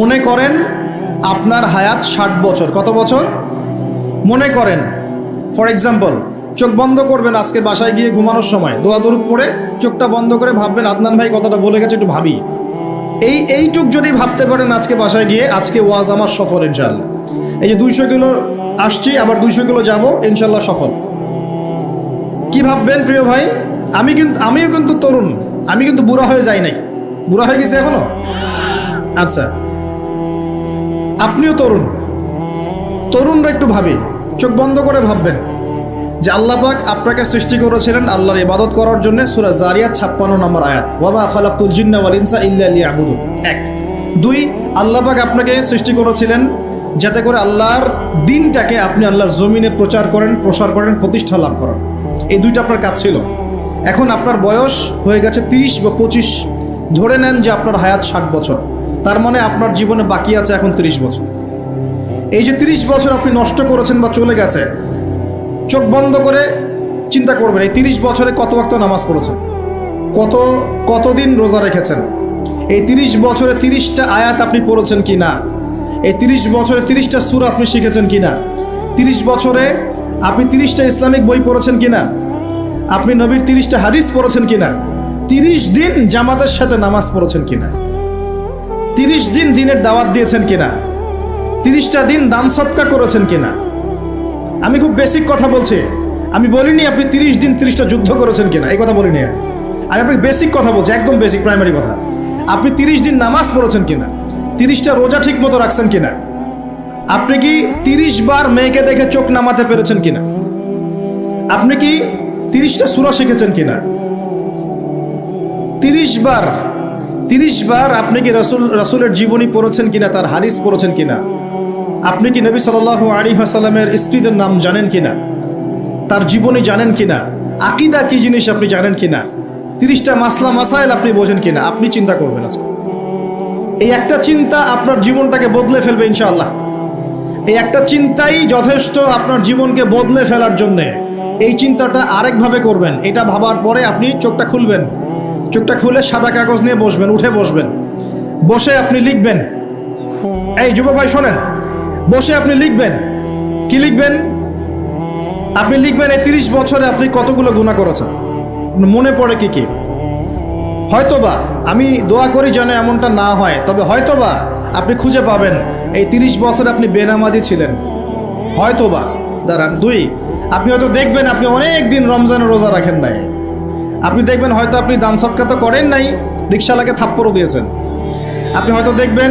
মনে করেন আপনার হায়াত ষাট বছর। কত বছর? মনে করেন। ফর এক্সাম্পল চোখ বন্ধ করবেন আজকে বাসায় গিয়ে ঘুমানোর সময়। দোয়া দরুদ পড়ে চোখটা বন্ধ করে ভাববেন, আদনান ভাই কথাটা বলে গেছে, একটু ভাবি। এই এইটুক যদি ভাবতে পারেন আজকে বাসায় গিয়ে, আজকে ওয়াজ আমার সফল ইনশাল্লাহ এই যে দুইশো কিলো আসছি, আবার দুইশো কিলো যাব ইনশাল্লাহ সফল। কি ভাববেন প্রিয় ভাই? আমি কিন্তু, আমিও কিন্তু তরুণ। আমি কিন্তু বুড়া হয়ে যাই নাই। বুড়া হয়ে গেছে এখনও? আচ্ছা। আপনিও তরুণ। তরুণরা একটু ভাবি, চোখ বন্ধ করে ভাববেন যে আল্লাহ পাক আপনাকে সৃষ্টি করেছিলেন আল্লাহর ইবাদত করার জন্য সুরা জারিয়াত ছাপ্পান্ন নম্বর আয়াত। ওয়াবা খালাকুল জিন্না ওয়াল ইনসা ইল্লা লিয়াবুদুন। এক। দুই, আল্লাহ পাক আপনাকে সৃষ্টি করেছিলেন যাতে করে আল্লাহর দিনটাকে আপনি আল্লাহর জমিনে প্রচার করেন, প্রসার করেন, প্রতিষ্ঠা লাভ করেন। এই দুইটা আপনার কাজ ছিল। এখন আপনার বয়স হয়ে গেছে তিরিশ বা পঁচিশ। ধরে নেন যে আপনার হায়াত ষাট বছর। তার মানে আপনার জীবনে বাকি আছে এখন তিরিশ বছর। এই যে তিরিশ বছর আপনি নষ্ট করেছেন বা চলে গেছে, চোখ বন্ধ করে চিন্তা করবেন, এই তিরিশ বছরে কত ওয়াক্ত নামাজ পড়েছেন? কত, কতদিন রোজা রেখেছেন? এই তিরিশ বছরে তিরিশটা আয়াত আপনি পড়েছেন কি না? এই তিরিশ বছরে তিরিশটা সুর আপনি শিখেছেন কি না? তিরিশ বছরে আপনি তিরিশটা ইসলামিক বই পড়েছেন কি না? আপনি নবীর তিরিশটা হাদিস পড়েছেন কি না? তিরিশ দিন জামাতের সাথে নামাজ পড়েছেন কি না? তিরিশ দিন দিনের দাওয়াত দিয়েছেন কিনা? তিরিশটা দিন দান সৎকা করেছেন কিনা? আমি খুব বেসিক কথা বলছি। আমি বলিনি আপনি তিরিশ দিন তিরিশটা যুদ্ধ করেছেন কিনা, এই কথা বলিনি। আমি আপনাকে বেসিক কথা বলছি, একদম বেসিক প্রাইমারি কথা। আপনি তিরিশ দিন নামাজ পড়েছেন কিনা? তিরিশটা রোজা ঠিক মতো রাখছেন কিনা? আপনি কি তিরিশ বার মেয়েকে দেখে চোখ নামাতে পেরেছেন কিনা? আপনি কি তিরিশটা সুরা শিখেছেন কিনা? তিরিশ বার তিরিশ বার আপনি কি রসুল, রসুলের জীবনী পড়েছেন কিনা, তার হাদিস পড়েছেন কিনা? আপনি কি নবী সাল আলী হাসাল্লামের স্ত্রীদের নাম জানেন কিনা? তার জীবনী জানেন কিনা? আকিদা কি জিনিস আপনি জানেন কিনা? তিরিশটা মাসলা, মাসাইল আপনি বোঝেন কিনা? আপনি চিন্তা করবেন আজকে। এই একটা চিন্তা আপনার জীবনটাকে বদলে ফেলবে ইনশাআল্লাহ। এই একটা চিন্তাই যথেষ্ট আপনার জীবনকে বদলে ফেলার জন্যে। এই চিন্তাটা আরেকভাবে করবেন। এটা ভাবার পরে আপনি চোখটা খুলবেন। চোখটা খুলে সাদা কাগজ নিয়ে বসবেন, উঠে বসবেন। বসে আপনি লিখবেন। এই যুব ভাই, শোনেন। বসে আপনি লিখবেন। কি লিখবেন? আপনি লিখবেন, এই তিরিশ বছরে আপনি কতগুলো গুণা করেছেন? মনে পড়ে কি কি? হয়তোবা, আমি দোয়া করি যেন এমনটা না হয়, তবে হয়তোবা আপনি খুঁজে পাবেন, এই তিরিশ বছর আপনি বেনামাজি ছিলেন। হয়তোবা, দাঁড়ান, দুই, আপনি হয়তো দেখবেন আপনি অনেক দিন রমজানের রোজা রাখেন নাই। আপনি দেখবেন হয়তো আপনি দান সৎকার তো করেন নাই, রিক্সাওয়ালাকে থাপ্পড়ও দিয়েছেন। আপনি হয়তো দেখবেন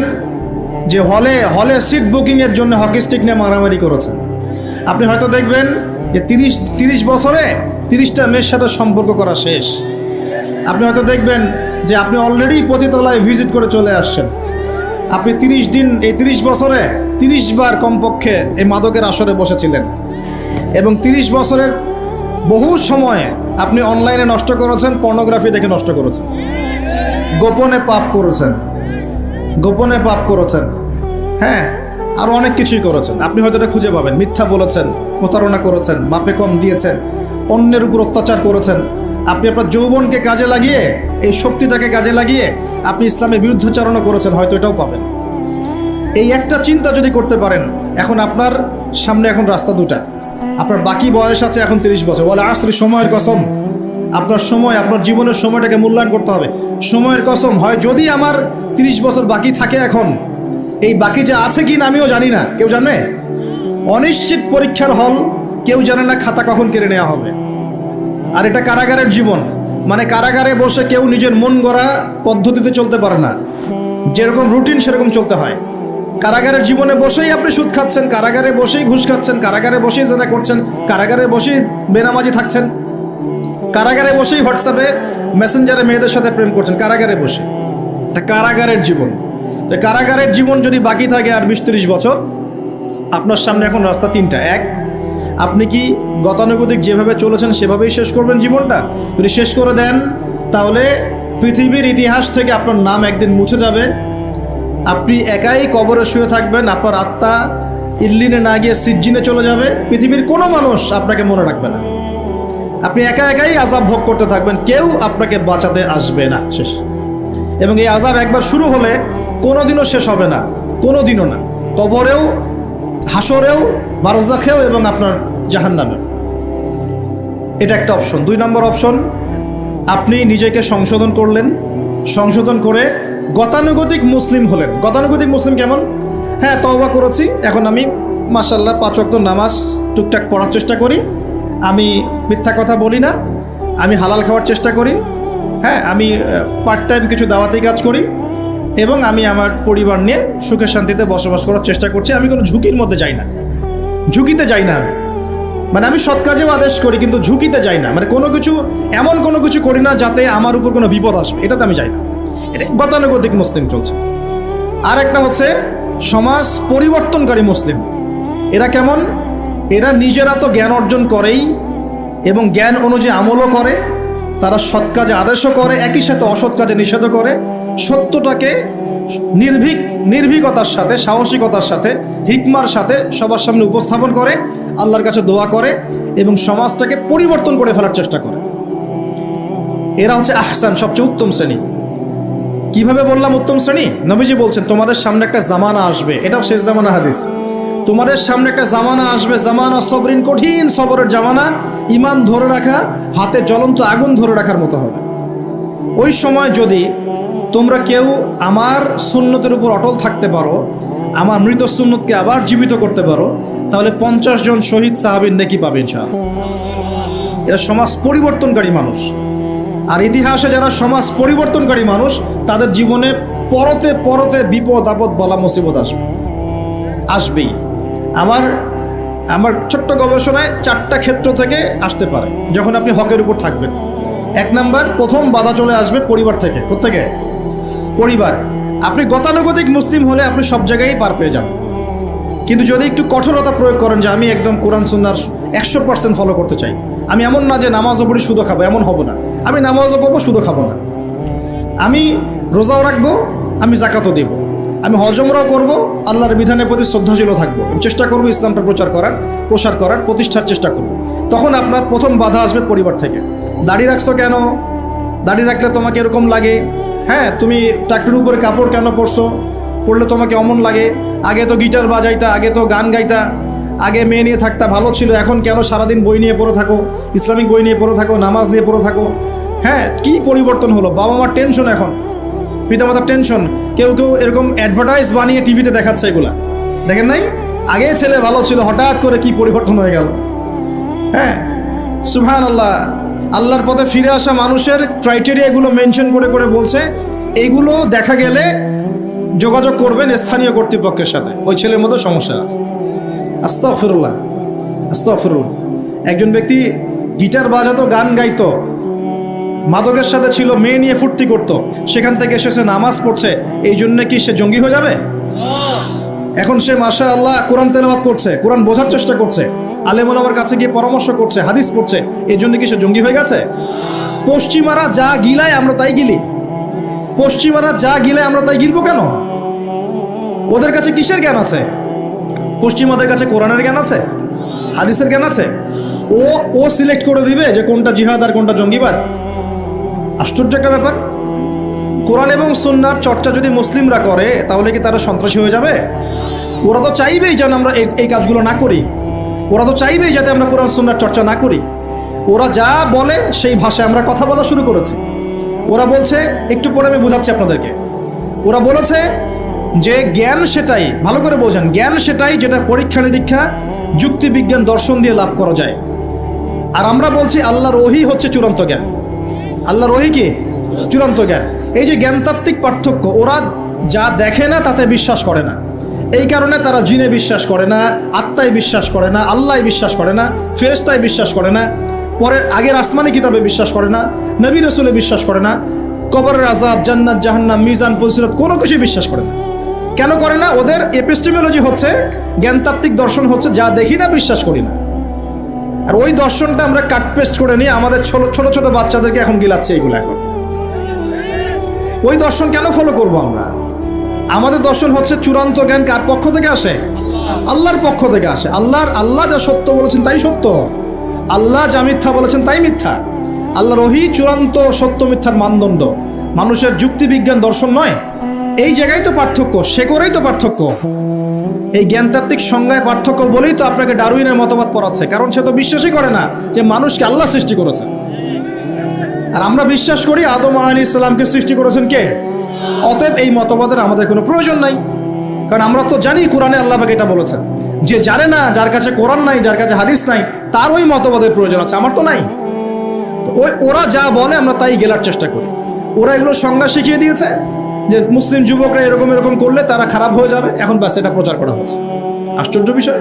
যে হলে হলে সিট বুকিংয়ের জন্য হকি স্টিক নিয়ে মারামারি করেছেন। আপনি হয়তো দেখবেন যে তিরিশ তিরিশ বছরে তিরিশটা মেয়ের সাথে সম্পর্ক করা শেষ। আপনি হয়তো দেখবেন যে আপনি অলরেডি পতিতলায় ভিজিট করে চলে আসছেন। আপনি তিরিশ দিন, এই তিরিশ বছরে তিরিশ বার কমপক্ষে এই মাদকের আসরে বসেছিলেন। এবং তিরিশ বছরের বহু সময় আপনি অনলাইনে নষ্ট করেছেন পর্নোগ্রাফি দেখে নষ্ট করেছেন। গোপনে পাপ করেছেন। গোপনে পাপ করেছেন। হ্যাঁ আরও অনেক কিছুই করেছেন। আপনি হয়তো এটা খুঁজে পাবেন। মিথ্যা বলেছেন, প্রতারণা করেছেন, মাপে কম দিয়েছেন, অন্যের উপর অত্যাচার করেছেন। আপনি আপনার যৌবনকে কাজে লাগিয়ে, এই শক্তিটাকে কাজে লাগিয়ে আপনি ইসলামের বিরুদ্ধাচারণও করেছেন, হয়তো এটাও পাবেন। এই একটা চিন্তা যদি করতে পারেন, এখন আপনার সামনে এখন রাস্তা দুটা। আপনার বাকি বয়স আছে এখন তিরিশ বছর। বলে আসরি, সময়ের কসম। আপনার সময়, আপনার জীবনের সময়টাকে মূল্যায়ন করতে হবে। সময়ের কসম হয়, যদি আমার তিরিশ বছর বাকি থাকে এখন, এই বাকি যে আছে কি না আমিও জানি না। কেউ জানে? অনিশ্চিত পরীক্ষার হল, কেউ জানে না খাতা কখন কেড়ে নেওয়া হবে। আর এটা কারাগারের জীবন। মানে কারাগারে বসে কেউ নিজের মন গড়া পদ্ধতিতে চলতে পারে না। যেরকম রুটিন সেরকম চলতে হয়। কারাগারের জীবনে বসেই আপনি সুদ খাচ্ছেন, কারাগারে বসেই ঘুষ খাচ্ছেন, কারাগারে বসেই জেনা করছেন, কারাগারে বসেই বেনামাজি থাকছেন। কারাগারে বসেই হোয়াটসঅ্যাপে, মেসেঞ্জারে মেয়েদের সাথে প্রেম করছেন, কারাগারে বসে। এটা কারাগারের জীবন। তো কারাগারের জীবন যদি বাকি থাকে আর বিশ তিরিশ বছর, আপনার সামনে এখন রাস্তা তিনটা। এক, আপনি কি গতানুগতিক যেভাবে চলেছেন সেভাবেই শেষ করবেন জীবনটা? যদি শেষ করে দেন, তাহলে পৃথিবীর ইতিহাস থেকে আপনার নাম একদিন মুছে যাবে। আপনি একাই কবরে শুয়ে থাকবেন, আপনার আত্মা ইল্লিনে না গিয়ে সিজ্জিনে চলে যাবে, পৃথিবীর কোনো মানুষ আপনাকে মনে রাখবে না। আপনি একা একাই আজাব ভোগ করতে থাকবেন, কেউ আপনাকে বাঁচাতে আসবে না। শেষ। এবং এই আজাব একবার শুরু হলে কোনোদিনও শেষ হবে না কোনো দিনও না। কবরেও হাসরেও বারজাখেও এবং আপনার জাহান্নামেও এটা একটা অপশন। দুই নম্বর অপশন, আপনি নিজেকে সংশোধন করলেন। সংশোধন করে গতানুগতিক মুসলিম হলেন। গতানুগতিক মুসলিম কেমন? হ্যাঁ তওবা করেছি। এখন আমি মাসাল্লাহ পাঁচ ওয়াক্ত নামাজ টুকটাক পড়ার চেষ্টা করি। আমি মিথ্যা কথা বলি না। আমি হালাল খাওয়ার চেষ্টা করি। হ্যাঁ আমি পার্ট টাইম কিছু দাওয়াতি কাজ করি। এবং আমি আমার পরিবার নিয়ে সুখে শান্তিতে বসবাস করার চেষ্টা করছি। আমি কোনো ঝুঁকির মধ্যে যাই না। ঝুঁকিতে যাই না আমি। মানে আমি সৎ কাজেও আদেশ করি, কিন্তু ঝুঁকিতে যাই না। মানে কোনো কিছু, এমন কোনো কিছু করি না যাতে আমার উপর কোনো বিপদ আসবে। এটাতে আমি যাই না। এটা গতানুগতিক মুসলিম চলছে। আর একটা হচ্ছে, সমাজ পরিবর্তনকারী মুসলিম। এরা কেমন? এরা নিজেরা তো জ্ঞান অর্জন করেই এবং জ্ঞান অনুযায়ী আমলও করে, তারা সৎ কাজে আদেশও করে, একই সাথে অসৎ কাজে নিষেধও করে। সত্যটাকে নির্ভীক, নির্ভীকতার সাথে, সাহসিকতার সাথে, হিকমার সাথে সবার সামনে উপস্থাপন করে, আল্লাহর কাছে দোয়া করে এবং সমাজটাকে পরিবর্তন করে ফেলার চেষ্টা করে। এরা হচ্ছে আহসান, সবচেয়ে উত্তম শ্রেণি। কীভাবে বললাম উত্তম শ্রেণি? নবীজি বলছেন, তোমাদের সামনে একটা জামানা আসবে। এটাও শেষ জামানা হাদিস। তোমাদের সামনে একটা জামানা আসবে। জামানা সবরিন কঠিন, সবরের জামানা। ইমান ধরে রাখা, হাতে জ্বলন্ত আগুন ধরে রাখার মতো হবে। ওই সময় যদি তোমরা কেউ আমার সুন্নতের উপর অটল থাকতে পারো, আমার মৃত সুন্নতকে আবার জীবিত করতে পারো, তাহলে পঞ্চাশ জন শহীদ সাহাবিন নাকি পাবে ইনশাআল্লাহ। এরা সমাজ পরিবর্তনকারী মানুষ। আর ইতিহাসে যারা সমাজ পরিবর্তনকারী মানুষ, তাদের জীবনে পরতে পরতে বিপদ, আপদ বলা মুসিবত আসবে আসবেই। আমার আমার ছোট্ট গবেষণায় চারটা ক্ষেত্র থেকে আসতে পারে, যখন আপনি হকের উপর থাকবেন। এক নাম্বার, প্রথম বাধা চলে আসবে পরিবার থেকে। কোথেকে পরিবার। আপনি গতানুগতিক মুসলিম হলে আপনি সব জায়গায় পার পেয়ে যাবেন। কিন্তু যদি একটু কঠোরতা প্রয়োগ করেন যে আমি একদম কোরআন, সুন্নার একশো পার্সেন্ট ফলো করতে চাই, আমি এমন না যে নামাজও পড়ি সুদও খাব, এমন হব না। আমি নামাজও পড়ব শুধু খাব না। আমি রোজাও রাখব, আমি জাকাতও দেব। আমি হজমরাও করব, আল্লাহর বিধানের প্রতি শ্রদ্ধাশীলও থাকব। চেষ্টা করব ইসলামটা প্রচার করার, প্রসার করার, প্রতিষ্ঠার চেষ্টা করব। তখন আপনার প্রথম বাধা আসবে পরিবার থেকে। দাড়ি রাখছো কেন? দাড়ি রাখলে তোমাকে এরকম লাগে? হ্যাঁ তুমি টাকটির উপরে কাপড় কেন পরছো? পড়লে তোমাকে অমন লাগে? আগে তো গিটার বাজাইতা, আগে তো গান গাইতা। আগে মেয়ে নিয়ে থাকতা ভালো ছিল, এখন কেন সারাদিন বই নিয়ে পড়ে থাকো, ইসলামিক বই নিয়ে পড়ে থাকো, নামাজ নিয়ে পড়ে থাকো? হ্যাঁ কি পরিবর্তন হলো? বাবা মার টেনশন এখন। পিতামাতার টেনশন কেউ কেউ এরকম অ্যাডভার্টাইজ বানিয়ে টিভিতে দেখাচ্ছে এগুলা। দেখেন নাই? আগে ছেলে ভালো ছিল, হঠাৎ করে কি পরিবর্তন হয়ে গেল? হ্যাঁ সুহান আল্লাহ আল্লাহর পথে ফিরে আসা মানুষের ক্রাইটেরিয়াগুলো মেনশন করে করে বলছে। এগুলো দেখা গেলে যোগাযোগ করবেন স্থানীয় কর্তৃপক্ষের সাথে। ওই ছেলের মধ্যে সমস্যা আছে। আস্তাফিরুল্লাহ আস্তাফিরুল্লাহ একজন ব্যক্তি গিটার বাজাতো, গান গাইতো, মাদকের সাথে ছিল, মেয়ে নিয়ে ফুর্তি করতো, সেখান থেকে এসেছে নামাজ পড়ছে, এই জন্য কি সে জঙ্গি হয়ে যাবে? এখন সে মাসা আল্লাহ কোরআন তেলাওয়াত করছে, কোরআন বোঝার চেষ্টা করছে, আলেমুল আমার কাছে গিয়ে পরামর্শ করছে, হাদিস পড়ছে, এই জন্য কি সে জঙ্গি হয়ে গেছে? পশ্চিমারা যা গিলায় আমরা তাই গিলি। পশ্চিমারা যা গিলায় আমরা তাই গিলবো কেন? ওদের কাছে কিসের জ্ঞান আছে? পশ্চিমাদের কাছে কোরআনের জ্ঞান আছে? হাদিসের জ্ঞান আছে? ও ও সিলেক্ট করে দিবে যে কোনটা জিহাদ আর কোনটা জঙ্গিবাদ। আশ্চর্য একটা ব্যাপার। কোরআন এবং সুন্নার চর্চা যদি মুসলিমরা করে, তাহলে কি তারা সন্ত্রাসী হয়ে যাবে? ওরা তো চাইবেই যেন আমরা এই কাজগুলো না করি। ওরা তো চাইবেই যাতে আমরা কোরআন সুন্নার চর্চা না করি। ওরা যা বলে, সেই ভাষায় আমরা কথা বলা শুরু করেছি। ওরা বলছে, একটু পরে আমি বোঝাচ্ছি আপনাদেরকে। ওরা বলেছে যে জ্ঞান সেটাই, ভালো করে বোঝেন, জ্ঞান সেটাই যেটা পরীক্ষা নিরীক্ষা যুক্তিবিজ্ঞান দর্শন দিয়ে লাভ করা যায়। আর আমরা বলছি আল্লাহর ওহি হচ্ছে চূড়ান্ত জ্ঞান। আল্লাহর ওহি কি? চূড়ান্ত জ্ঞান। এই যে জ্ঞানতাত্ত্বিক পার্থক্য, ওরা যা দেখে না তাতে বিশ্বাস করে না। এই কারণে তারা জিনে বিশ্বাস করে না, আত্মায় বিশ্বাস করে না আল্লাহ বিশ্বাস করে না ফেরেস্তায় বিশ্বাস করে না, পরে আগের আসমানি কিতাবে বিশ্বাস করে না, নবী রসুলে বিশ্বাস করে না, কবরের আজাব জান্নাত, জাহান্নাম, মিজান পরিসিরত কোনো কিছু বিশ্বাস করে না। কেন করে না? ওদের এপিস্টেমোলজি হচ্ছে জ্ঞানতাত্ত্বিক দর্শন হচ্ছে যা দেখি না, বিশ্বাস করি না। আর ওই দর্শনটা আমরা কাট পেস্ট করে নিয়ে আমাদের ছোট ছোট ছোট বাচ্চাদেরকে এখন গিলাচ্ছে এগুলো এখন। ওই দর্শন কেন ফলো করব আমরা? আমাদের দর্শন হচ্ছে চূড়ান্ত জ্ঞান কার পক্ষ থেকে আসে? আল্লাহর পক্ষ থেকে আসে। আল্লাহর, আল্লাহ যা সত্য বলেছেন তাই সত্য। আল্লাহ যা মিথ্যা বলেছেন তাই মিথ্যা। আল্লাহ রহি চূড়ান্ত সত্য মিথ্যার মানদণ্ড। মানুষের যুক্তি বিজ্ঞান দর্শন নয়। এই জায়গায় তো পার্থক্য, সে করেই তো পার্থক্য। এই জ্ঞানতাত্ত্বিক সংজ্ঞায় পার্থক্য বলেই তো আপনাকে ডারুইনের মতবাদ পড়াচ্ছে, কারণ সে তো বিশ্বাসই করে না যে মানুষকে আল্লাহ সৃষ্টি করেছে আর আমরা বিশ্বাস করি আদম আলী ইসলামকে সৃষ্টি করেছেন কে? অতএব এই মতবাদের আমাদের কোনো প্রয়োজন নাই। কারণ আমরা তো জানি কোরআনে আল্লাহ পাক এটা বলেছেন। যে জানে না, যার কাছে কোরআন নাই, যার কাছে হাদিস নাই, তার ওই মতবাদের প্রয়োজন আছে, আমার তো নাই। ওই ওরা যা বলে আমরা তাই গেলার চেষ্টা করি। ওরা এগুলো সংজ্ঞা শিখিয়ে দিয়েছে। যে মুসলিম যুবকরা এরকম এরকম করলে তারা খারাপ হয়ে যাবে, এখন ব্যাস এটা প্রচার করা হচ্ছে। আশ্চর্য বিষয়।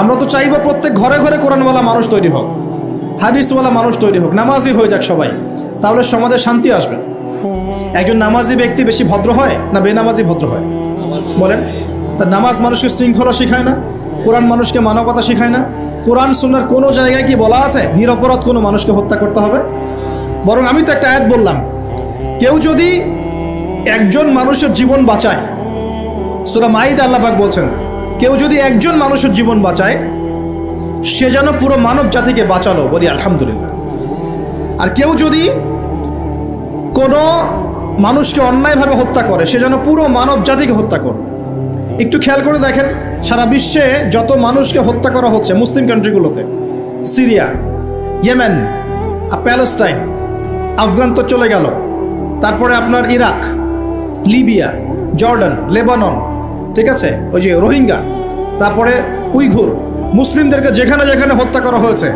আমরা তো চাইব প্রত্যেক ঘরে ঘরে কোরআনওয়ালা মানুষ তৈরি হোক, হাদিসওয়ালা মানুষ তৈরি হোক নামাজি হয়ে যাক সবাই, তাহলে সমাজে শান্তি আসবে। একজন নামাজি ব্যক্তি বেশি ভদ্র হয় না বেনামাজি ভদ্র হয়? বলেন। তা নামাজ মানুষকে শৃঙ্খলা শেখায় না, কোরআন মানুষকে মানবতা শেখায় না, কোরআন সুন্নার কোনো জায়গায় কি বলা আছে? নিরপরাধ কোনো মানুষকে হত্যা করতে হবে? বরং আমি তো একটা আয়াত বললাম, কেউ যদি একজন মানুষের জীবন বাঁচায়। সুরা মাইদ আল্লাপাক বলছেন, কেউ যদি একজন মানুষের জীবন বাঁচায়, সে যেন পুরো মানব জাতিকে বাঁচালো বলি আলহামদুলিল্লাহ। আর কেউ যদি কোনো মানুষকে অন্যায়ভাবে হত্যা করে, সে যেন পুরো মানব জাতিকে হত্যা করে একটু খেয়াল করে দেখেন, সারা বিশ্বে যত মানুষকে হত্যা করা হচ্ছে মুসলিম কান্ট্রিগুলোতে, সিরিয়া, ইয়েমেন প্যালেস্টাইন, আফগান তো চলে গেল, তারপরে আপনার ইরাক লিবিয়া, জর্ডান, লেবানন, ঠিক আছে? ওই যে রোহিঙ্গা, তারপরে উইঘুর, মুসলিমদেরকে যেখানে যেখানে হত্যা করা হয়েছে,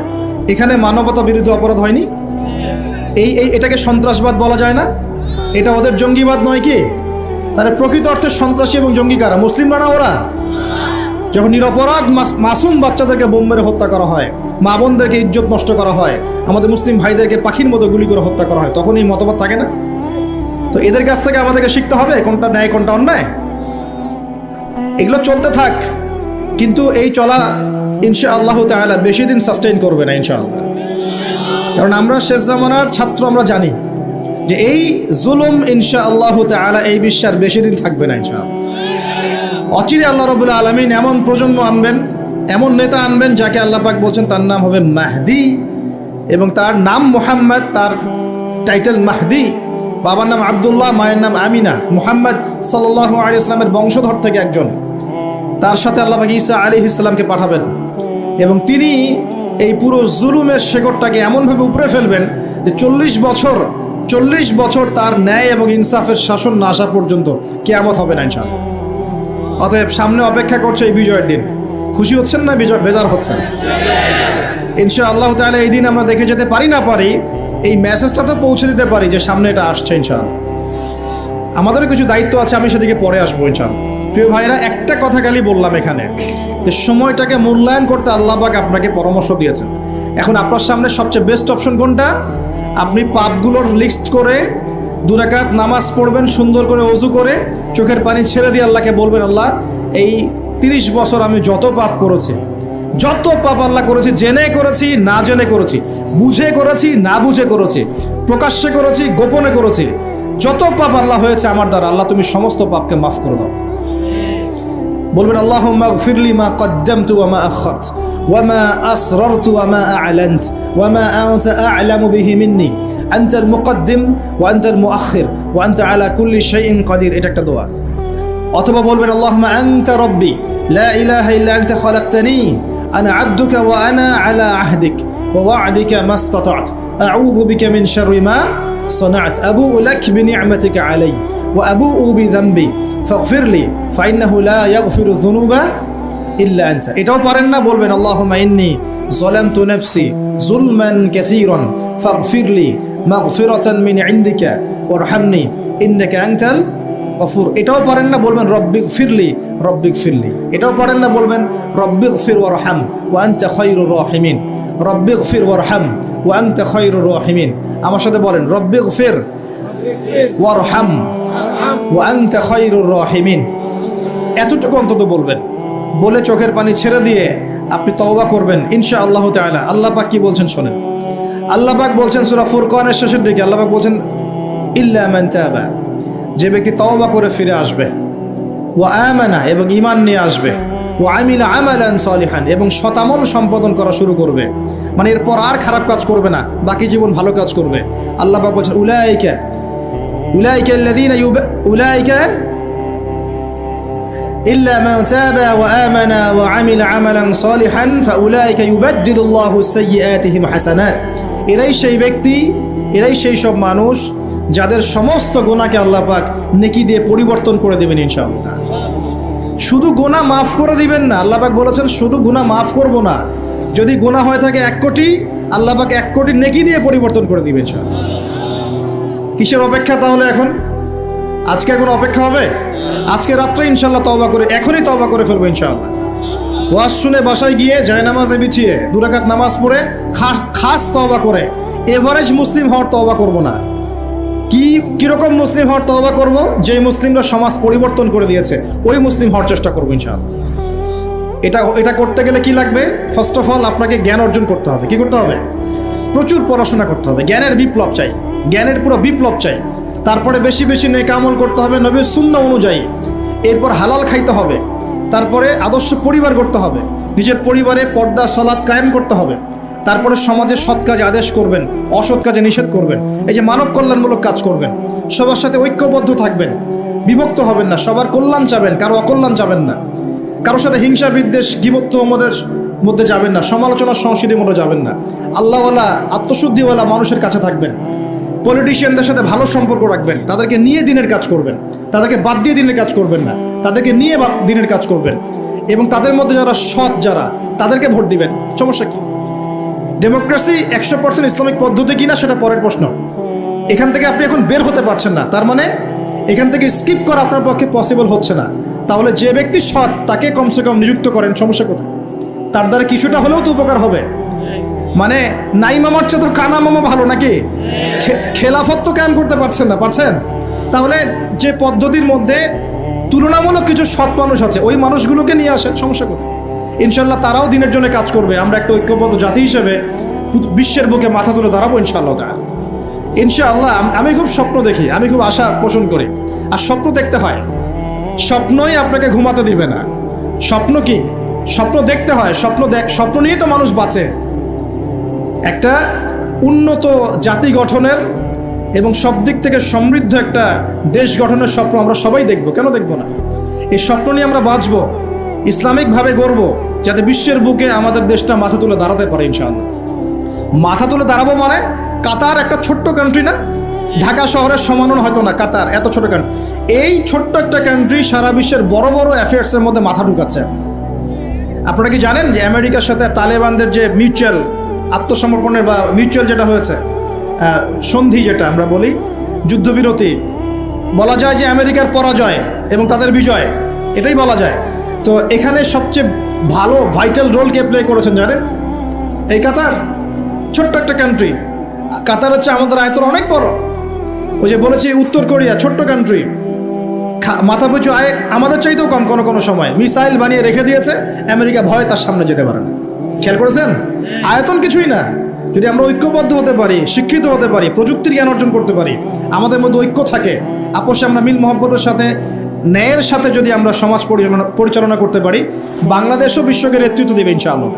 এখানে মানবতা বিরুদ্ধে অপরাধ হয়নি? এই এই, এটাকে সন্ত্রাসবাদ বলা যায় না? এটা ওদের জঙ্গিবাদ নয় কি? তাহলে প্রকৃত অর্থে সন্ত্রাসী এবং জঙ্গি কারা? মুসলিমরা না ওরা? যখন নিরপরাধ মাস- মাসুম বাচ্চাদেরকে বোম মেরে হত্যা করা হয়, মা বোনদেরকে ইজ্জত নষ্ট করা হয়, আমাদের মুসলিম ভাইদেরকে পাখির মতো গুলি করে হত্যা করা হয়, তখন এই মতবাদ থাকে না? তো এদের কাছ থেকে আমাদেরকে শিখতে হবে কোনটা ন্যায়, কোনটা অন্যায়। এগুলো চলতে থাক, কিন্তু এই চলা ইনশা আল্লাহ তাআলা বেশি দিন সাস্টেইন করবে না ইনশাআল্লাহ। কারণ আমরা শেষ জামানার ছাত্র, আমরা জানি যে এই জুলুম ইনশা আল্লাহ তাআলা এই বিশ্বের বেশি দিন থাকবে না ইনশাআল্লাহ। অচিরে আল্লাহ রবুল্লা আলমিন এমন প্রজন্ম আনবেন, এমন নেতা আনবেন যাকে আল্লাহ পাক বলছেন তার নাম হবে মাহদি এবং তার নাম মোহাম্মদ, তার টাইটেল মাহদি। বাবার নাম আবদুল্লাহ, মায়ের নাম আমিনা। মুহাম্মদ সাল্লাহ আলী ইসলামের বংশধর থেকে একজন। তার সাথে আল্লাহ ঈসা আলী ইসলামকে পাঠাবেন। এবং তিনি এই পুরো জুলুমের শেকড়টাকে এমনভাবে উপরে ফেলবেন যে চল্লিশ বছর চল্লিশ বছর তার ন্যায় এবং ইনসাফের শাসন না আসা পর্যন্ত কেয়ামত হবে না ইনশাআল্লাহ। অতএব সামনে অপেক্ষা করছে এই বিজয়ের দিন। খুশি হচ্ছেন না বিজয় বেজার হচ্ছেন? ইনশা আল্লাহ তাহলে এই দিন আমরা দেখে যেতে পারি না পারি এই মেসেজটা তো পৌঁছে দিতে পারি যে সামনে এটা আসছে, ইনশাআল্লাহ। আমাদেরও কিছু দায়িত্ব আছে, আমি সেদিকে পরে আসব, ইনশাআল্লাহ। প্রিয় ভাইরা একটা কথা খালি বললাম এখানে, যে সময়টাকে মূল্যায়ন করতে আল্লাহ পাক আপনাকে পরামর্শ দিয়েছেন। এখন আপনার সামনে সবচেয়ে বেস্ট অপশন কোনটা? আপনি পাপগুলোর লিস্ট করে দুরাকাত নামাজ পড়বেন, সুন্দর করে অজু করে, চোখের পানি ছেড়ে দিয়ে আল্লাহকে বলবেন, আল্লাহ, এই তিরিশ বছর আমি যত পাপ করেছি যত পাপ আল্লাহ করেছি, জেনে করেছি, না জেনে করেছি, বুঝে করেছি, না বুঝে করেছি, প্রকাশ্যে করেছি, গোপনে করেছি, যত পাপ আল্লাহ হয়েছে আমার দ্বারা, আল্লাহ তুমি সমস্ত পাপকে মাফ করে দাও। বলবেন আল্লাহ ফিরলি মা কদ্দামতু ওয়া মা আখাত ওয়া মা আসরারতু ওয়া মা আ'লানত, ওয়া মা আনতা আ'লামু বিহি মিন্নি আনতা আল মুকদ্দিম ওয়া আনতা আল মুআখির ওয়া আনতা আলা কুল্লি শাইইন কাদির। এটা একটা দোয়া। অথবা বলবেন, আল্লাহুম্মা আনতা রাব্বি, লা ইলাহা ইল্লা আনতা খালাকতানি আনা আবদুকা ওয়া আনা আলা আহদিক ওয়া ওয়া'দিকা মাস্তাতা'ত আউযু বিকা মিন শাররি মা صنعت أبوء لك بنعمتك علي وأبوء بذنبي فاغفر لي فإنه لا يغفر الذنوب إلا أنت এটাও পারেন না বলবেন আল্লাহুম্মা ইন্নী ظلمت نفسي ظلما كثيرا فاغفر لي مغفرة من عندك وارحمني إنك أنت গফুর। এটাও পারেন না বলবেন রব্বিক ফিরলি রব্বিক ফিরলি। এটাও পারেন না বলবেন রব্বিক ফির ওয়ারহাম, ওয়া আনতা খায়রুর রাহিমিন। রব্বিক ফির ওয়ারহাম, ওয়া আনতা খায়রুর রাহিমিন। আমার সাথে বলেন, রব্বিক ফির ওয়ারহাম, ওয়া আনতা খায়রুর রাহিমিন। এতটুকু অন্তত বলবেন। বলে চোখের পানি ছেড়ে দিয়ে আপনি তওবা করবেন ইনশা আল্লাহ তাআলা। আল্লাহ পাক কি বলছেন শোনেন। আল্লাহ পাক বলছেন সূরা ফুরকানের শেষের দিকে, আল্লাহ পাক বলছেন, ইল্লা মান তাবা। যে ব্যক্তি তওবা করে ফিরে আসবে ও আমানা এবং ইমান নিয়ে আসবে ও আমিলা আমালান সলিহান এবং শতামল সম্পাদন করা শুরু করবে মানে এরপর আর খারাপ কাজ করবে না বাকি জীবন ভালো কাজ করবে আল্লাহ পাক বলছেন উলাইকা উলাইকা আল্লাযীনা ইউব উলাইকা إلا من تاب وآمن وعمل عملا صالحا فأولئك يبدل الله سيئاتهم حسنات এরাই সেই ব্যক্তি এরাই সেই সব মানুষ যাদের সমস্ত গোনাকে আল্লাহ পাক নেকি দিয়ে পরিবর্তন করে দেবেন ইনশাআল্লাহ। শুধু গোনা মাফ করে দিবেন না, আল্লাহ পাক বলেছেন, শুধু গোনা মাফ করব না। যদি গোনা হয়ে থাকে এক কোটি, আল্লাহ পাক এক কোটি নেকি দিয়ে পরিবর্তন করে দিবেন ইনশাআল্লাহ। কিসের অপেক্ষা তাহলে এখন? আজকে এখন অপেক্ষা হবে? আজকে রাত্রে ইনশাল্লাহ তওবা করে, এখনই তওবা করে ফেলব ইনশাল্লাহ ওয়াজ শুনে বাসায় গিয়ে যায় নামাজে বিছিয়ে দুরাকাত নামাজ পড়ে, খাস খাস তওবা করে। এভারেজ মুসলিম হওয়ার তওবা করব না। কি, কীরকম মুসলিম হওয়ার তওবা করব? যেই মুসলিমরা সমাজ পরিবর্তন করে দিয়েছে, ওই মুসলিম হওয়ার চেষ্টা করব ইনশাআল্লাহ। এটা এটা করতে গেলে কি লাগবে? ফার্স্ট অফ অল আপনাকে জ্ঞান অর্জন করতে হবে। কি করতে হবে? প্রচুর পড়াশোনা করতে হবে। জ্ঞানের বিপ্লব চাই। জ্ঞানের পুরো বিপ্লব চাই। তারপরে বেশি বেশি নেক আমল করতে হবে, নবীর শূন্য অনুযায়ী। এরপর হালাল খাইতে হবে। তারপরে আদর্শ পরিবার করতে হবে। নিজের পরিবারে পর্দা সলাদ কায়েম করতে হবে। তারপরে সমাজে সৎ কাজে আদেশ করবেন, অসৎ কাজে নিষেধ করবেন, এই যে মানব কল্যাণমূলক কাজ করবেন, সবার সাথে ঐক্যবদ্ধ থাকবেন, বিভক্ত হবেন না, সবার কল্যাণ চাবেন, কারও অকল্যাণ চাবেন না, কারোর সাথে হিংসা, বিদ্বেষ গিবত্ব আমাদের মধ্যে যাবেন না, সমালোচনা, সংস্কৃতির মধ্যে যাবেন না, আল্লাহওয়ালা, আত্মশুদ্ধিওয়ালা মানুষের কাছে থাকবেন পলিটিশিয়ানদের সাথে ভালো সম্পর্ক রাখবেন, তাদেরকে নিয়ে দিনের কাজ করবেন, তাদেরকে বাদ দিয়ে দিনের কাজ করবেন না, তাদেরকে নিয়ে দিনের কাজ করবেন, এবং তাদের মধ্যে যারা সৎ যারা, তাদেরকে ভোট দিবেন, সমস্যা কি? ডেমোক্রেসি একশো পার্সেন্ট ইসলামিক পদ্ধতি কিনা সেটা পরের প্রশ্ন। এখান থেকে আপনি এখন বের হতে পারছেন না। তার মানে এখান থেকে স্কিপ করা আপনার পক্ষে পসিবল হচ্ছে না। তাহলে যে ব্যক্তি সৎ, তাকে কমসে কম নিযুক্ত করেন, সমস্যা কোথায়? তার দ্বারা কিছুটা হলেও তো উপকার হবে। মানে নাই মামার চেয়ে তো কানা মামা ভালো নাকি? খেলাফত তো কায়েম করতে পারছেন না, পারছেন? তাহলে যে পদ্ধতির মধ্যে তুলনামূলক কিছু সৎ মানুষ আছে, ওই মানুষগুলোকে নিয়ে আসেন, সমস্যা কোথায়? ইনশাল্লাহ তারাও দিনের জন্য কাজ করবে। আমরা একটা ঐক্যবদ্ধ জাতি হিসেবে বিশ্বের বুকে মাথা তুলে দাঁড়াবো ইনশাআল্লাহ তাআলা। ইনশাআল্লাহ আমি খুব স্বপ্ন দেখি, আমি খুব আশা পোষণ করি। আর স্বপ্ন দেখতে হয়। স্বপ্নই আপনাকে ঘুমাতে দিবে না। স্বপ্ন কি? স্বপ্ন দেখতে হয়, স্বপ্ন দেখ স্বপ্ন নিয়ে তো মানুষ বাঁচে। একটা উন্নত জাতি গঠনের এবং সব দিক থেকে সমৃদ্ধ একটা দেশ গঠনের স্বপ্ন আমরা সবাই দেখব। কেন দেখব না? এই স্বপ্ন নিয়ে আমরা বাঁচবো। ইসলামিকভাবে গড়ব যাতে বিশ্বের বুকে আমাদের দেশটা মাথা তুলে দাঁড়াতে পারে ইনশাআল্লাহ। মাথা তুলে দাঁড়াবো মানে কাতার একটা ছোট্ট কান্ট্রি না? ঢাকা শহরের সমানও হয়তো না, কাতার, এত ছোট কান্ট্রি এই ছোট্ট একটা কান্ট্রি সারা বিশ্বের বড় বড় অ্যাফেয়ার্সের মধ্যে মাথা ঢুকাচ্ছে। আপনারা কি জানেন যে আমেরিকার সাথে তালেবানদের যে মিউচুয়াল আত্মসমর্পণের বা মিউচুয়াল যেটা হয়েছে সন্ধি যেটা আমরা বলি, যুদ্ধবিরতি, বলা যায় যে আমেরিকার পরাজয় এবং তাদের বিজয়, এটাই বলা যায়। তো এখানে সবচেয়ে ভালো ভাইটাল রোল কে প্লে করেছেন জানেন? এই কাতার, ছোট্ট একটা কান্ট্রি কাতার হচ্ছে আমাদের আয়তন অনেক বড়। ওই যে বলেছি, উত্তর কোরিয়া, ছোট্ট কান্ট্রি মাথা পিছু আয় আমাদের চাইতেও কম কোনো কোনো সময়। মিসাইল বানিয়ে রেখে দিয়েছে, আমেরিকা ভয়ে তার সামনে যেতে পারে না। খেয়াল করেছেন? আয়তন কিছুই না। যদি আমরা ঐক্যবদ্ধ হতে পারি, শিক্ষিত হতে পারি, প্রযুক্তির জ্ঞান অর্জন করতে পারি, আমাদের মধ্যে ঐক্য থাকে। আপোষে আমরা মিল মহব্বতের সাথে ন্যায়ের সাথে যদি আমরা সমাজ পরিচালনা পরিচালনা করতে পারি, বাংলাদেশও বিশ্বকে নেতৃত্ব দেবে ইনশাআল্লাহ।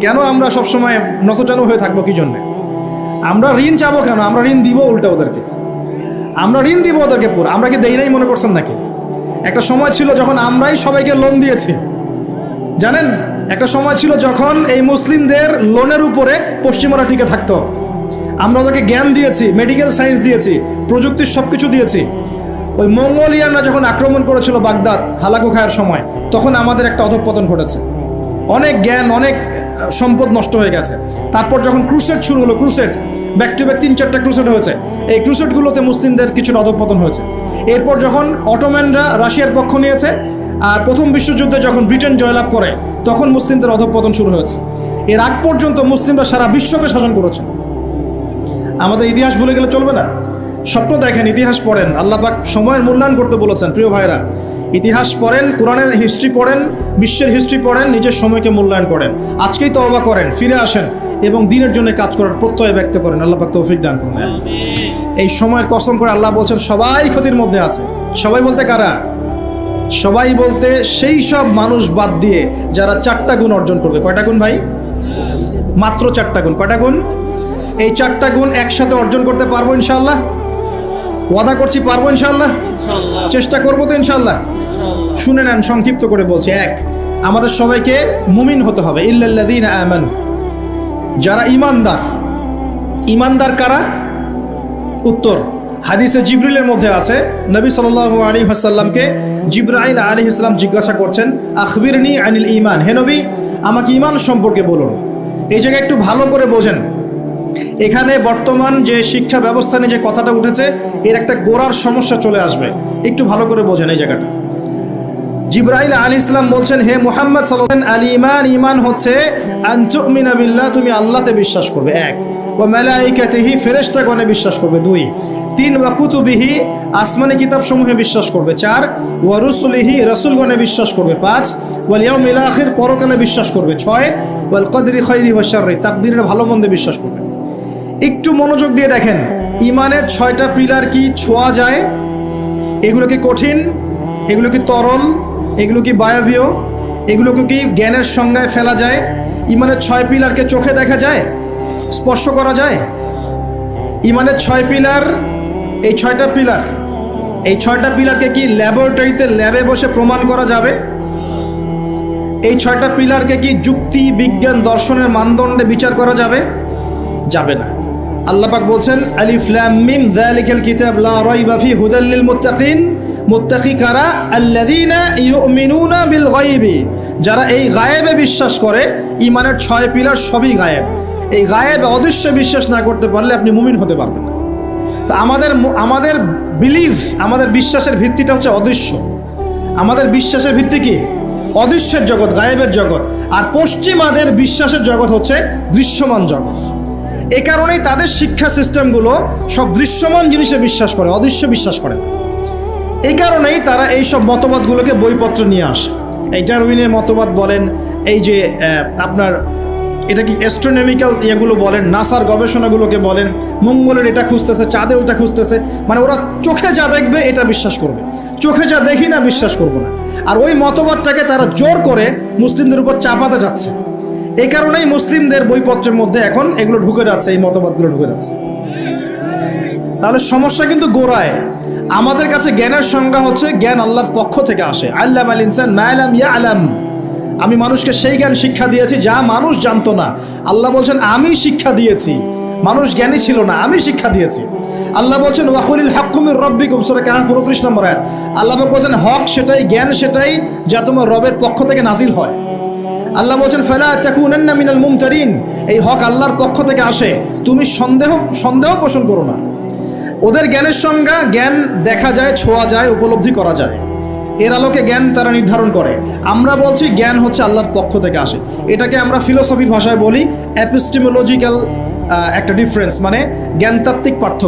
কেন আমরা সবসময় নতজানু হয়ে থাকব কি জন্যে? আমরা ঋণ চাবো কেন? আমরা ঋণ দিব উল্টা ওদেরকে। আমরা ঋণ দিব ওদেরকে পুরো। আমরা কি দেই নাই মনে করছেন নাকি? একটা সময় ছিল যখন আমরাই সবাইকে লোন দিয়েছি। জানেন, একটা সময় ছিল যখন এই মুসলিমদের লোনের উপরে পশ্চিমারা টিকে থাকতো। আমরা ওদেরকে জ্ঞান দিয়েছি মেডিকেল সায়েন্স দিয়েছি, প্রযুক্তির সব কিছু দিয়েছি। ওই মঙ্গোলিয়ানরা যখন আক্রমণ করেছিল বাগদাদ, হালাকু খায়ের সময়, তখন আমাদের একটা অধঃপতন ঘটেছে। অনেক জ্ঞান, অনেক সম্পদ নষ্ট হয়ে গেছে। তারপর যখন ক্রুসেট শুরু হলো ক্রুসেট ব্যাক টু ব্যাক তিন, চারটা ক্রুসেট হয়েছে। এই ক্রুসেটগুলোতে মুসলিমদের কিছুটা অধঃপতন হয়েছে। এরপর যখন অটোম্যানরা রাশিয়ার পক্ষ নিয়েছে, আর প্রথম বিশ্বযুদ্ধে যখন ব্রিটেন জয়লাভ করে, তখন মুসলিমদের অধঃপতন শুরু হয়েছে। এর আগ পর্যন্ত মুসলিমরা সারা বিশ্বকে শাসন করেছে। আমাদের ইতিহাস ভুলে গেলে চলবে না। স্বপ্ন দেখেন ইতিহাস পড়েন। আল্লাহ পাক সময়ের মূল্যায়ন করতে বলেছেন প্রিয় ভাইরা ইতিহাস পড়েন কোরআনের হিস্ট্রি পড়েন বিশ্বের হিস্ট্রি পড়েন নিজের সময়কে মূল্যায়ন করেন। আজকেই তওবা করেন ফিরে আসেন এবং দিনের জন্য কাজ করার প্রত্যয় ব্যক্ত করেন। আল্লাহ পাক তৌফিক দান করেন। এই সময়ের কসম করে আল্লাহ বলছেন সবাই ক্ষতির মধ্যে আছে। সবাই বলতে কারা? সবাই বলতে সেই সব মানুষ বাদ দিয়ে যারা চারটা গুণ অর্জন করবে। কয়টা গুণ ভাই? মাত্র চারটা গুণ। কয়টা গুণ? এই চারটা গুণ একসাথে অর্জন করতে পারব ইনশাল্লাহ ওয়াদা করছি পারব ইনশাল্লাহ চেষ্টা করব তো ইনশাল্লাহ শুনে নেন সংক্ষিপ্ত করে বলছি। এক আমাদের সবাইকে মুমিন হতে হবে। ইল্লাল্লাযীন আমানু। যারা ইমানদার ইমানদার কারা? উত্তর হাদিসে জিব্রিলের মধ্যে আছে নবী সাল্লাল্লাহু আলাইহি ওয়াসাল্লামকে জিব্রাইল আলাইহিস ইসলাম জিজ্ঞাসা করছেন আখবিরনি আনিল ইমান হে নবী আমাকে ঈমান সম্পর্কে বলুন। এই জায়গায় একটু ভালো করে বোঝেন। এখানে বর্তমান যে শিক্ষা ব্যবস্থা নিয়ে যে কথাটা উঠেছে, এর একটা গোড়ার সমস্যা চলে আসবে। একটু ভালো করে বোঝেন এই জায়গাটা। জিব্রাইল আলী ইসলাম বলছেন, হে মুহাম্মদ আল ইমান ইমান হচ্ছে তুমি আল্লাহতে বিশ্বাস করবে। এক ও মেলাইকাতিহি, ফেরেশতাগণে বিশ্বাস করবে। দুই, তিন কুতুবিহি, আসমানি কিতাব সমূহে বিশ্বাস করবে। চার, ওয়া রুসুলিহি, রসুলগণে বিশ্বাস করবে। পাঁচ, ওয়াল ইয়াউমিল আখির, পরকালে বিশ্বাস করবে। ছয়, ওয়াল কদরি শাররি, তাকদীরের ভালো মন্দে বিশ্বাস করবে। একটু মনোযোগ দিয়ে দেখেন। ইমানের ছয়টা পিলার কি ছোঁয়া যায়? এগুলো কি কঠিন? এগুলো কি তরল? এগুলো কি বায়বীয়? এগুলোকে কি জ্ঞানের সংজ্ঞায় ফেলা যায়? ইমানের ছয় পিলারকে চোখে দেখা যায়? স্পর্শ করা যায়? ইমানের ছয় পিলার, এই ছয়টা পিলার, এই ছয়টা পিলারকে কি ল্যাবরেটরিতে ল্যাবে বসে প্রমাণ করা যাবে? এই ছয়টা পিলারকে কি যুক্তি, বিজ্ঞান, দর্শনের মানদণ্ডে বিচার করা যাবে? যাবে না। আল্লাহ পাক বলছেন কিতাব লা কারা? বিল যারা এই গায়েবে বিশ্বাস করে ইমানের ছয় পিলার সবই গায়েব। এই গায়েব অদৃশ্য বিশ্বাস না করতে পারলে আপনি মুমিন হতে পারবেন না। তো আমাদের আমাদের বিলিভ আমাদের বিশ্বাসের ভিত্তিটা হচ্ছে অদৃশ্য। আমাদের বিশ্বাসের ভিত্তি কি? অদৃশ্যের জগৎ, গায়েবের জগৎ। আর পশ্চিমাদের বিশ্বাসের জগৎ হচ্ছে দৃশ্যমান জগৎ। এ কারণেই তাদের শিক্ষা সিস্টেমগুলো সব দৃশ্যমান জিনিসে বিশ্বাস করে, অদৃশ্য বিশ্বাস করে এই কারণেই তারা এই সব মতবাদগুলোকে বইপত্র নিয়ে আসে। এই ডারউইনের মতবাদ বলেন, এই যে আপনার এটা কি অ্যাস্ট্রোনমিক্যাল ইয়েগুলো বলেন, নাসার গবেষণাগুলোকে বলেন, মঙ্গলের এটা খুঁজতেছে, চাঁদে ওটা খুঁজতেছে মানে ওরা চোখে যা দেখবে এটা বিশ্বাস করবে। চোখে যা দেখি না, বিশ্বাস করব না। আর ওই মতবাদটাকে তারা জোর করে মুসলিমদের উপর চাপাতে যাচ্ছে। এই কারণেই মুসলিমদের বইপত্রের মধ্যে এখন এগুলো ঢুকে যাচ্ছে, এই মতবাদগুলো ঢুকে যাচ্ছে। তাহলে সমস্যা কিন্তু গোড়ায়। আমাদের কাছে জ্ঞানের সংজ্ঞা হচ্ছে জ্ঞান আল্লাহর পক্ষ থেকে আসে। আল্লাহ আল ইনসান মায়ালাম ইয়া আলাম। আমি মানুষকে সেই জ্ঞান শিক্ষা দিয়েছি যা মানুষ জানতো না। আল্লাহ বলছেন, আমি শিক্ষা দিয়েছি। মানুষ জ্ঞানী ছিল না, আমি শিক্ষা দিয়েছি। আল্লাহ বলছেন ওয়াকুলিল হাক্কুমির রব্বিকুম। সূরা কাহাফ 29 নম্বর আয়াত। আল্লাহ বলছেন, হক সেটাই, জ্ঞান সেটাই যা তোমার রবের পক্ষ থেকে নাজিল হয়। আল্লাহ বলছেন, ফেলা চাকুনান্না মিনাল মুমতারিন। এই হক আল্লাহর পক্ষ থেকে আসে। তুমি সন্দেহ সন্দেহ পোষণ করো না। ওদের জ্ঞানের সংজ্ঞা, জ্ঞান দেখা যায়, ছোঁয়া যায়, উপলব্ধি করা যায়। এর আলোকে জ্ঞান তারা নির্ধারণ করে। আমরা বলছি, জ্ঞান হচ্ছে আল্লাহর পক্ষ থেকে আসে। এটাকে আমরা ফিলোসফির ভাষায় বলি অ্যাপিস্টিমোলজিক্যাল একটা ডিফারেন্স মানে জ্ঞানতাত্ত্বিক পার্থক্য।